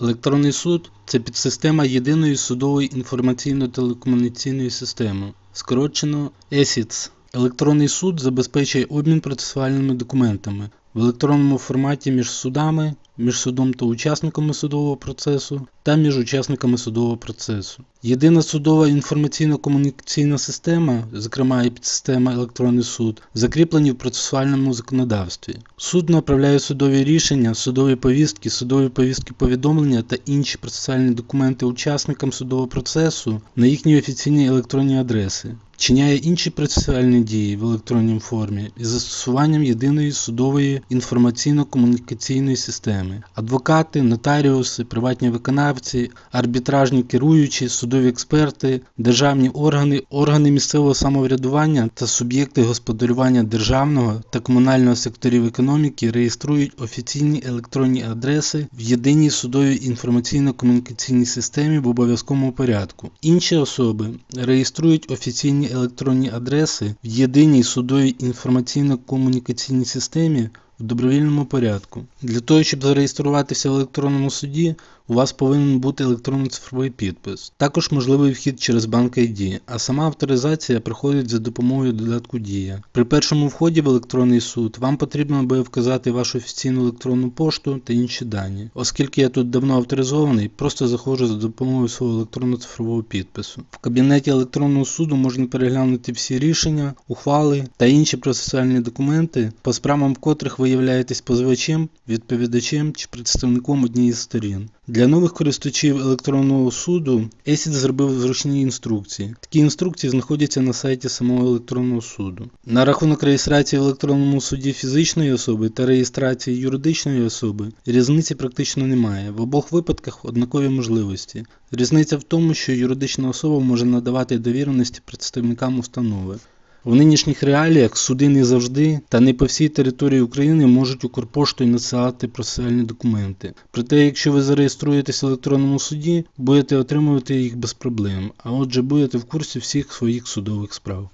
Електронний суд це підсистема єдиної судової інформаційно-телекомунікаційної системи, скорочено ЕСІЦ. Електронний суд забезпечує обмін процесуальними документами в електронному форматі між судами, між судом та учасниками судового процесу та між учасниками судового процесу. Єдина судова інформаційно-комунікаційна система, зокрема і підсистема електронний суд, закріплені в процесуальному законодавстві. Суд направляє судові рішення, судові повістки, судові повістки повідомлення та інші процесуальні документи учасникам судового процесу на їхні офіційні електронні адреси. Вчиняє інші процесуальні дії в електронній формі із застосуванням єдиної судової інформаційно-комунікаційної системи. Адвокати, нотаріуси, приватні виконавці, арбітражні керуючі, судові експерти, державні органи, органи місцевого самоврядування та суб'єкти господарювання державного та комунального секторів економіки реєструють офіційні електронні адреси в єдиній судовій інформаційно-комунікаційній системі в обов'язковому порядку. Інші особи реєструють офіційні електронні адреси в єдиній судовій інформаційно-комунікаційній системі в добровільному порядку. Для того, щоб зареєструватися в електронному суді, у вас повинен бути електронно-цифровий підпис. Також можливий вхід через банк ID, а сама авторизація проходить за допомогою додатку Дія. При першому вході в електронний суд вам потрібно буде вказати вашу офіційну електронну пошту та інші дані. Оскільки я тут давно авторизований, просто заходжу за допомогою свого електронно-цифрового підпису. В кабінеті електронного суду можна переглянути всі рішення, ухвали та інші процесуальні документи, по справам котрих ви являєтесь позивачем, відповідачем чи представником однієї з сторін. Для нових користувачів електронного суду ESIT зробив зручні інструкції. Такі інструкції знаходяться на сайті самого електронного суду. На рахунок реєстрації в електронному суді фізичної особи та реєстрації юридичної особи різниці практично немає. В обох випадках однакові можливості. Різниця в тому, що юридична особа може надавати довіреності представникам установи. В нинішніх реаліях суди не завжди та не по всій території України можуть Укрпоштою надсилати процесуальні документи. Проте, якщо ви зареєструєтесь в електронному суді, будете отримувати їх без проблем, а отже будете в курсі всіх своїх судових справ.